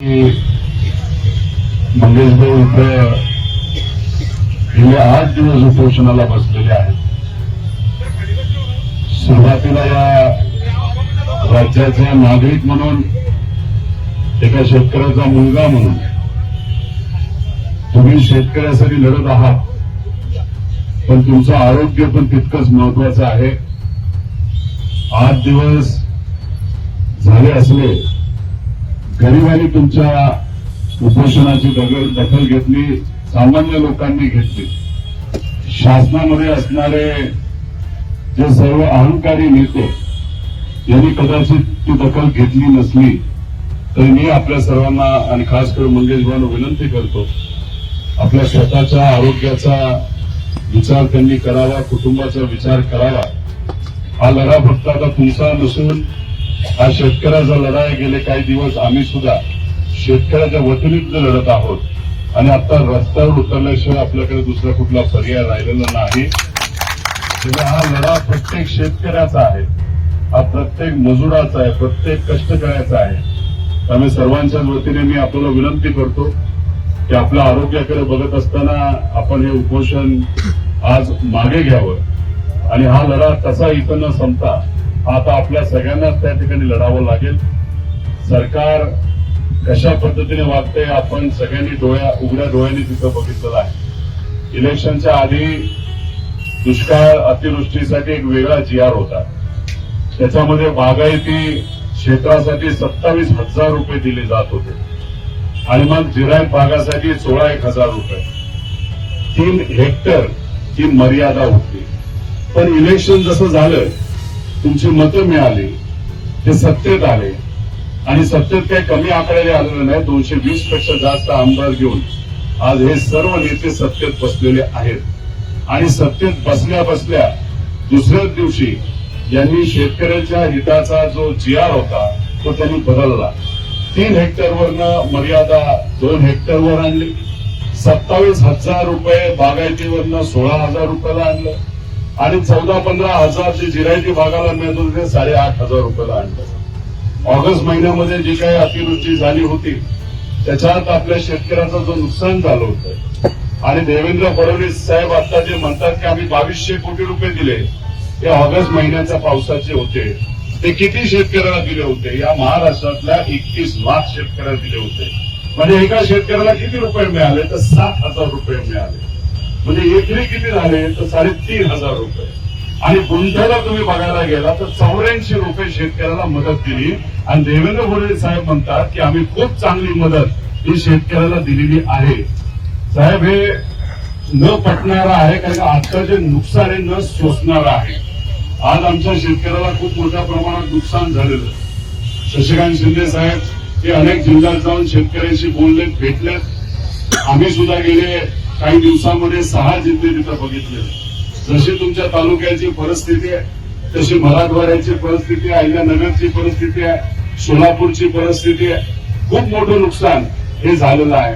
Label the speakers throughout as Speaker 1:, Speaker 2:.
Speaker 1: की मंगेशभाऊ इथं गेले आठ दिवस उपोषणाला बसलेले आहेत. सुरुवातीला या राज्याचे नागरिक म्हणून एका शेतकऱ्याचा मुलगा म्हणून तुम्ही शेतकऱ्यासाठी लढत आहात पण तुमचं आरोग्य पण तितकंच महत्वाचं आहे. आठ दिवस झाले असले गरिबांनी तुमच्या उपोषणाची दगल दखल घेतली सामान्य लोकांनी घेतली. शासनामध्ये असणारे जे सर्व अहंकारी नेते यांनी कदाचित ती दखल घेतली नसली तरी मी आपल्या सर्वांना आणि खास करून मंगेश विनंती करतो आपल्या स्वतःच्या आरोग्याचा विचार त्यांनी करावा कुटुंबाचा विचार करावा. हा लढा फक्त आता तुमचा नसून हा शेतकऱ्याचा लढा गेले काही दिवस आम्ही सुद्धा शेतकऱ्याच्या वतीनेच लढत आहोत. आणि आता रस्त्यावर उतरल्याशिवाय आपल्याकडे दुसरा कुठला पर्याय राहिलेला नाही. त्यामुळे हा लढा प्रत्येक शेतकऱ्याचा आहे. हा प्रत्येक मजुराचा आहे प्रत्येक कष्टकऱ्याचा आहे. त्यामुळे सर्वांच्या वतीने मी आपल्याला विनंती करतो की आपल्या आरोग्याकडे बघत असताना आपण हे उपोषण आज मागे घ्यावं. आणि हा लढा तसा इथं न संपता आता आपल्या सगळ्यांनाच त्या ठिकाणी लढावं लागेल. सरकार कशा पद्धतीने वागतंय आपण सगळ्यांनी डोळ्या उघड्या डोळ्यांनी तिथं बघितलेलं आहे. इलेक्शनच्या आधी दुष्काळ अतिवृष्टीसाठी एक वेगळा जी आर होता. त्याच्यामध्ये बागायती क्षेत्रासाठी सत्तावीस हजार रुपये दिले जात होते. आणि मग जिरायत भागासाठी सोळा एक हजार रुपये. तीन हेक्टर ही मर्यादा होती. पण इलेक्शन जसं झालं तुमची मतं मिळाली ते सत्तेत आले. आणि सत्तेत काही कमी आकड्याने आलेलं नाही दोनशे वीसपेक्षा जास्त आमदार घेऊन आज हे सर्व नेते सत्तेत बसलेले आहेत. आणि सत्तेत बसल्या बसल्या दुसऱ्याच दिवशी यांनी शेतकऱ्यांच्या हिताचा जो जी आर होता तो त्यांनी बदलला. तीन हेक्टरवरनं मर्यादा दोन हेक्टरवर आणली. सत्तावीस हजार रुपये बागायतीवरनं सोळा हजार रुपयाला आणलं. आणि चौदा पंधरा हजार जे जिरायती भागाला मिळत होते ते साडेआठ हजार रुपयाला आणलं. ऑगस्ट महिन्यामध्ये जी काही अतिवृष्टी झाली होती त्याच्यात आपल्या शेतकऱ्याचं जो नुकसान झालं होतं. आणि देवेंद्र फडणवीस साहेब आता जे म्हणतात की आम्ही बावीसशे कोटी रुपये दिले ते ऑगस्ट महिन्याच्या पावसाचे होते. ते किती शेतकऱ्याला दिले होते? या महाराष्ट्रातल्या एकतीस लाख शेतकऱ्याला दिले होते. म्हणजे एका शेतकऱ्याला किती रुपये मिळाले? तर सात हजार रुपये मिळाले. म्हणजे एकरी किती झाले? तर साडेतीन हजार रुपये. आणि गुंठ्याला तुम्ही बघायला गेला तर चौऱ्याऐंशी रुपये शेतकऱ्याला मदत दिली. आणि देवेंद्र फडणवीस साहेब म्हणतात की आम्ही खूप चांगली मदत ही शेतकऱ्याला दिलेली आहे. साहेब हे न पटणारा आहे कारण आता जे नुकसान आहे न सोसणारं आहे. आज आमच्या शेतकऱ्याला खूप मोठ्या प्रमाणात नुकसान झालेलं शशिकांत शिंदे साहेब हे अनेक जिल्ह्यात जाऊन शेतकऱ्यांशी बोलले भेटले. आम्ही सुद्धा गेले. काही दिवसांमध्ये सहा जिल्हे तिथं बघितले. जशी तुमच्या तालुक्याची परिस्थिती आहे तशी मराठवाड्याची परिस्थिती आहे अहिल्यानगरची परिस्थिती आहे सोलापूरची परिस्थिती आहे. खूप मोठं नुकसान हे झालेलं आहे.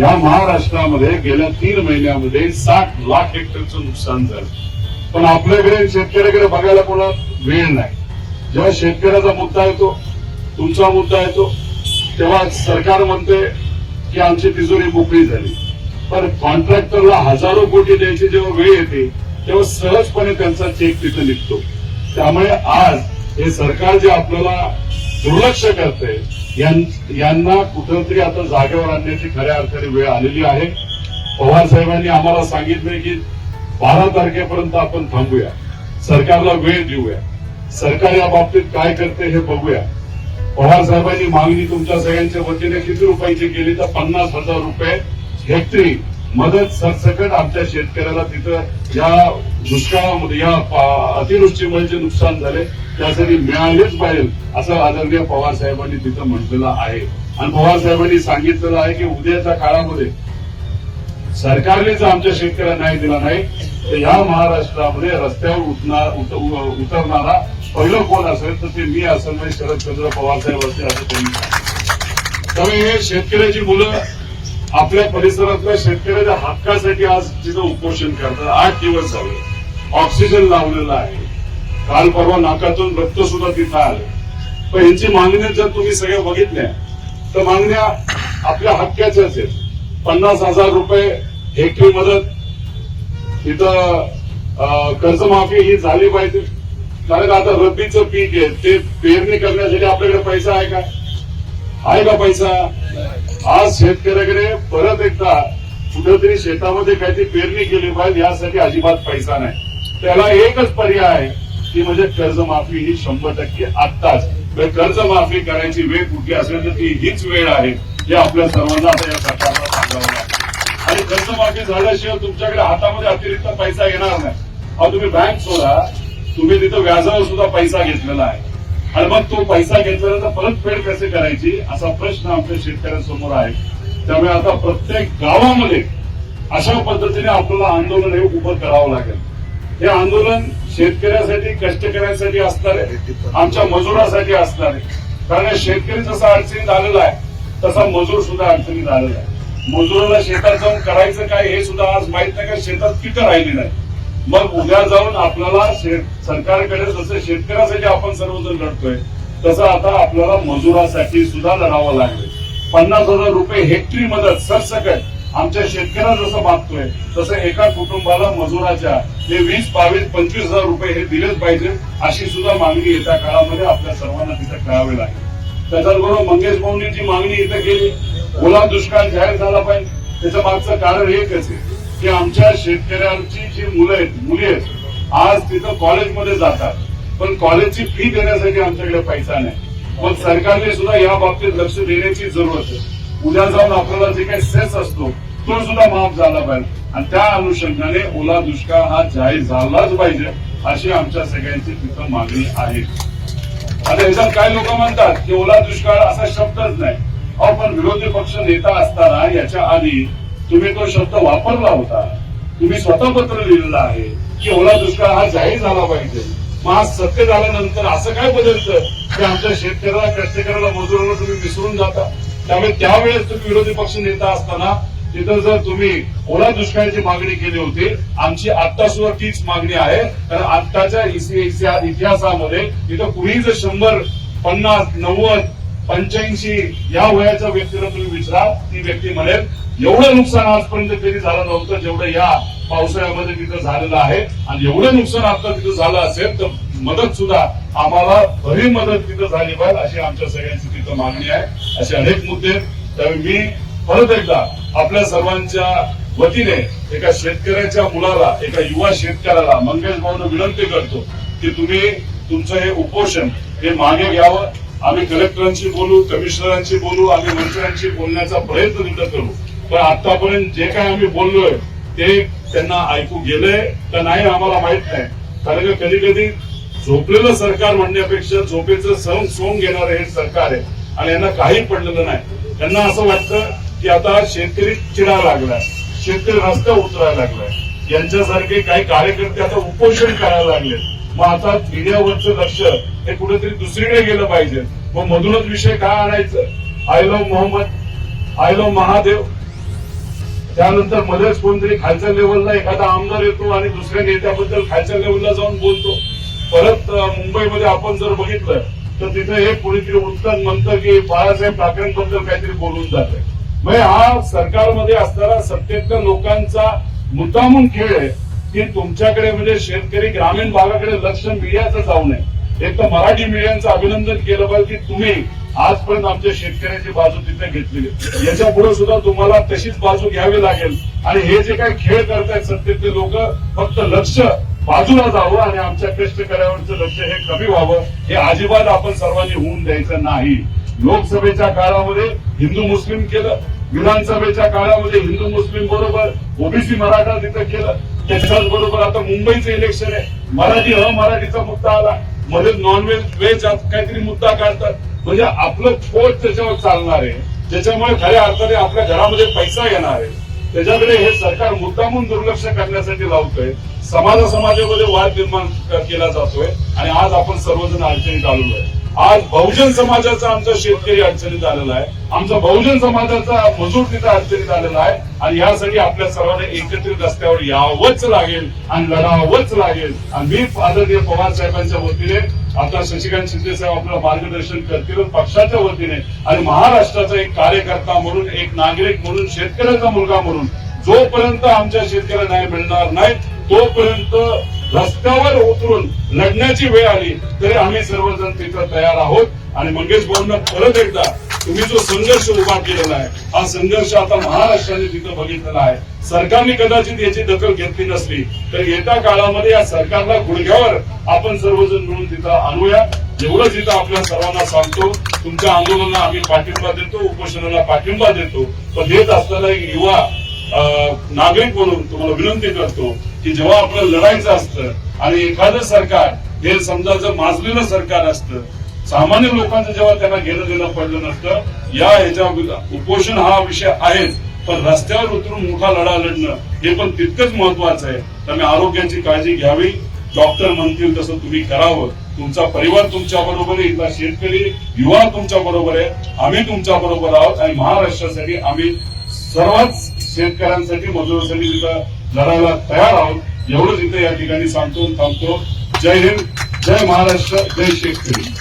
Speaker 1: या महाराष्ट्रामध्ये गेल्या तीन महिन्यामध्ये साठ लाख हेक्टरचं नुकसान झालं. पण आपल्याकडे शेतकऱ्याकडे बघायला कोणा वेळ नाही. जेव्हा शेतकऱ्याचा मुद्दा येतो तुमचा मुद्दा येतो तेव्हा सरकार म्हणते की आमची तिजोरी मोकळी झाली. पण कॉन्ट्रॅक्टरला हजारो कोटी द्यायची जेव्हा वेळ येते तेव्हा सहजपणे त्यांचा चेक तिथे निघतो. त्यामुळे आज हे सरकार जे आपल्याला दुर्लक्ष करते यांना कुठंतरी आता जागेवर आणण्याची खऱ्या अर्थाने वेळ आलेली आहे. पवार साहेबांनी आम्हाला सांगितलंय की बारा तारखेपर्यंत आपण थांबूया. सरकारला वेळ देऊया. सरकार या बाबतीत काय करते हे बघूया. पवार साहेबांनी मागणी तुमच्या सगळ्यांच्या वतीने किती रुपयाची केली तर पन्नास हजार रुपये हेक्टरी मदत सरसकट आमच्या शेतकऱ्याला तिथं या दुष्काळामध्ये या अतिवृष्टीमुळे जे नुकसान झाले त्यासाठी मिळालेच पाहिजे असं आदरणीय पवार साहेबांनी तिथं म्हटलेलं आहे. आणि पवार साहेबांनी सांगितलेलं आहे की उद्याच्या काळामध्ये सरकारने जर आमच्या शेतकऱ्यांना न्याय दिला नाही तर या महाराष्ट्रामध्ये रस्त्यावर उतरणार उतरणारा पहिलं कोण असेल तर ते मी असेल म्हणजे शरदचंद्र पवार साहेब असतील असं त्यांनी त्यामुळे हे शेतकऱ्याची मुलं आपल्या परिसरातल्या शेतकऱ्याच्या हक्कासाठी आज तिथं उपोषण करतात. आठ दिवस झाले. ऑक्सिजन लावलेलं आहे. काल परवा नाकातून रक्त सुद्धा तिथं आलं. पण यांची मागणी जर तुम्ही सगळ्या बघितल्या तर मागण्या आपल्या हक्काच्याच आहेत. पन्नास हजार रुपये हेक्टरी मदत तिथं कर्जमाफी ही झाली पाहिजे. कारण आता रब्बीचं पीक आहे. ते पेरणी करण्यासाठी आपल्याकडे पैसा आहे का? आहे का पैसा? आज शेतकऱ्याकडे परत एकदा कुठेतरी शेतामध्ये काहीतरी पेरणी केली पाहिजे यासाठी अजिबात पैसा नाही. त्याला एकच पर्याय आहे ती म्हणजे कर्जमाफी ही शंभर टक्के आत्ताच. कर्जमाफी करायची वेळ कुठली असेल तर ती हीच वेळ आहे हे आपल्या सर्वांना आता या सरकारला सांगावं लागेल. आणि कर्जमाफी झाल्याशिवाय तुमच्याकडे हातामध्ये अतिरिक्त पैसा येणार नाही. अहो तुम्ही बँक सोडा तुम्ही तिथं व्याजावर सुद्धा पैसा घेतलेला आहे. आणि मग तो पैसा घेतल्यानंतर परतफेड कसे करायची असा प्रश्न आमच्या शेतकऱ्यांसमोर आहे. त्यामुळे आता प्रत्येक गावामध्ये अशा पद्धतीने आपल्याला आंदोलन हे उभं करावं लागेल. हे आंदोलन शेतकऱ्यासाठी कष्टकऱ्यांसाठी असणार आहे आमच्या मजुरासाठी असणार आहे. कारण शेतकरी जसा अडचणीत आलेला आहे तसा मजूर सुद्धा अडचणीत आलेला आहे. मजुराला शेतात जाऊन करायचं काय हे सुद्धा आज माहीत नाही का शेतात पिकं राहिली नाही मग उद्या जाऊन आपल्याला सरकारकडे जसं शेतकऱ्यासाठी आपण सर्वजण लढतोय तसं आता आपल्याला मजुरासाठी सुद्धा लढावं लागेल पन्नास हजार रुपये हेक्टरी मदत सरसकट. आमच्या शेतकऱ्याला जसं मागतोय तसं एका कुटुंबाला मजुराच्या हे वीस बावीस पंचवीस हजार रुपये हे दिलेच पाहिजे अशी सुद्धा मागणी येत्या काळामध्ये आपल्या सर्वांना तिथे कळावी लागेल. त्याच्याबरोबर मंगेश भाऊंनी जी मागणी इथं केली ओला दुष्काळ जाहीर झाला पाहिजे. त्याच्या मागचं कारण एकच आहे की आमच्या शेतकऱ्यांची जी मुलं आहेत मुली आहेत आज तिथं कॉलेजमध्ये जातात. पण कॉलेजची फी देण्यासाठी आमच्याकडे पैसा नाही. मग सरकारने सुद्धा या बाबतीत लक्ष देण्याची जरूरत आहे. उद्या जाऊन आपल्याला जे काही सेस असतो तो सुद्धा माफ झाला पाहिजे. आणि त्या अनुषंगाने ओला दुष्काळ हा जाहीर झालाच पाहिजे अशी आमच्या सगळ्यांची तिथं मागणी आहे. आता याच्यात काही लोक म्हणतात की ओला दुष्काळ असा शब्दच नाही. अहो पण विरोधी पक्ष नेता असताना याच्या आधी तुम्ही तो शब्द वापरला होता. तुम्ही स्वतः पत्र लिहिलेलं आहे की ओला दुष्काळ हा जाहीर झाला पाहिजे. मग आज सत्य झाल्यानंतर असं काय बदलतं? की आमच्या शेतकऱ्याला कष्टकऱ्याला मजुराला तुम्ही विसरून जाता. त्यामुळे त्यावेळेस तुम्ही विरोधी पक्ष नेता असताना तिथं जर तुम्ही ओला दुष्काळाची मागणी केली होती आमची आता सुद्धा तीच मागणी आहे. कारण आत्ताच्या इतिहासामध्ये तिथं कुणी जर शंभर पन्नास नव्वद पंच्याऐंशी या वयाच्या व्यक्तीला तुम्ही विचारा ती व्यक्ती म्हणेल एवढं नुकसान आजपर्यंत कधी झालं नव्हतं जेवढं या पावसाळ्यामध्ये तिथं झालेलं आहे आणि एवढं नुकसान आता तिथं झालं असेल तर मदत सुद्धा आम्हाला भरी मदत तिथं झाली पाहिजे अशी आमच्या सगळ्यांची तिथं मागणी आहे. असे अनेक मुद्दे त्यावेळी मी परत एकदा आपल्या सर्वांच्या वतीने एका शेतकऱ्याच्या मुलाला एका युवा शेतकऱ्याला मंगेश भाऊन विनंती करतो की तुम्ही तुमचं हे उपोषण हे मागे घ्यावं. आम्ही कलेक्टरांशी बोलू कमिशनरांशी बोलू आम्ही मंत्र्यांशी बोलण्याचा प्रयत्न तिथं करू. पण आतापर्यंत जे काय आम्ही बोललोय ते त्यांना ऐकू गेलंय का नाही आम्हाला माहीत नाही. कारण का कधी कधी झोपलेलं सरकार म्हणण्यापेक्षा झोपेचं सण सोंग घेणारं हे सरकार आहे. आणि यांना काही पडलेलं नाही. त्यांना असं वाटतं की आता शेतकरी चिडा लागलाय शेतकरी रस्ता उतरायला लागलाय. यांच्यासारखे काही कार्यकर्ते आता उपोषण करायला लागले मग आता मीडियावरचं लक्ष हे कुठेतरी दुसरीकडे गेलं पाहिजे. मग मधूनच विषय काय आणायचं? I love Mohammed I love Mahadev. त्यानंतर मध्येच कोणतरी खालच्या लेवलला एखादा आमदार येतो आणि दुसऱ्या नेत्याबद्दल खालच्या लेवलला जाऊन बोलतो. परत मुंबईमध्ये आपण जर बघितलं तर तिथे हे कोणीतरी उत्तर म्हणतं की बाळासाहेब ठाकरेंबद्दल काहीतरी बोलून जात आहे म्हणजे हा सरकारमध्ये असणारा सत्तेतल्या लोकांचा मुद्दामून खेळ आहे की तुमच्याकडे म्हणजे शेतकरी ग्रामीण भागाकडे लक्ष मीडियाचं जाऊ नये. एक तर मराठी मीडियांचं अभिनंदन केलं पाहिजे की तुम्ही आजपर्यंत आमच्या शेतकऱ्याची बाजू तिथे घेतलेली याच्यापुढे सुद्धा तुम्हाला तशीच बाजू घ्यावी लागेल. आणि हे जे काही खेळ करतायत सत्तेतले लोक फक्त लक्ष बाजूला जावं आणि आमच्या कष्टकऱ्यांवरचं लक्ष हे कमी व्हावं हे अजिबात आपण सर्वांनी होऊन द्यायचं नाही. लोकसभेच्या काळामध्ये हिंदू मुस्लिम केलं विधानसभेच्या काळामध्ये हिंदू मुस्लिम बरोबर ओबीसी मराठा तिथं केलं त्याच्याच बरोबर आता मुंबईचं इलेक्शन आहे. मराठी अमराठीचा मुद्दा आला. मध्ये नॉनव्हेज व्हेज काहीतरी मुद्दा काढतात. म्हणजे आपलं पोट त्याच्यावर चालणार आहे. ज्याच्यामुळे खऱ्या अर्थाने आपल्या घरामध्ये पैसा येणार आहे. त्याच्याकडे हे सरकार मुद्दामून दुर्लक्ष करण्यासाठी लावतोय. समाज समाजामध्ये वाद निर्माण केला जातोय. आणि आज आपण सर्वजण अडचणीत आलेलो आहे. आज बहुजन समाजाचा आमचा शेतकरी अडचणीत आलेला आहे. आमचा बहुजन समाजाचा मजूर तिथं अडचणीत आलेला आहे. आणि यासाठी आपल्या सर्वांना एकत्रित रस्त्यावर यावंच लागेल आणि लढावंच लागेल. आणि मी आदरणीय पवार साहेबांच्या वतीने आता शशिकांत शिंदे साहेब मार्गदर्शन करतील पक्षाच्या वतीने आणि महाराष्ट्राचा एक कार्यकर्ता म्हणून एक नागरिक म्हणून शेतकऱ्याचा मुलगा म्हणून जोपर्यंत आमच्या शेतकऱ्या न्याय मिळणार नाही तोपर्यंत रस्त्यावर उतरून लढण्याची वेळ आली तरी आम्ही सर्वजण तिथं तयार आहोत. आणि मंगेश भाऊंना परत एकदा तुम्ही जो संघर्ष उभा केलेला आहे हा संघर्ष आता महाराष्ट्राने तिथं बघितलेला आहे. सरकारने कदाचित याची दखल घेतली नसली तर येत्या काळामध्ये या सरकारला गुडघ्यावर आपण सर्वजण मिळून तिथं आणूया. एवढंच तिथं आपल्या सर्वांना सांगतो. तुमच्या आंदोलनाला आम्ही पाठिंबा देतो उपोषणाला पाठिंबा देतो. पण देत असताना एक युवा अं, नागरिक म्हणून तुम्हाला विनंती करतो की जेव्हा आपलं लढायचं असतं आणि एखादं सरकार हे समजा जर माजलेलं सरकार असतं सामान्य लोकांचं जेव्हा त्यांना घेणं देणं पडलं नसतं या ह्याच्या उपोषण हा विषय आहेच. पण रस्त्यावर उतरून मोठा लढा लढणं हे पण तितकंच महत्वाचं आहे. त्यामुळे आरोग्याची काळजी घ्यावी. डॉक्टर म्हणतील तसं तुम्ही करावं. तुमचा परिवार तुमच्या बरोबर आहे इथला शेतकरी युवा तुमच्या बरोबर आहे. आम्ही तुमच्या बरोबर आहोत आणि महाराष्ट्रासाठी आम्ही सर्वच शेतकऱ्यांसाठी मजुरांसाठी तिथं लढायला तयार आहोत एवढंच इथं या ठिकाणी सांगतो थांबतो. जय हिंद जय महाराष्ट्र जय शेतकरी.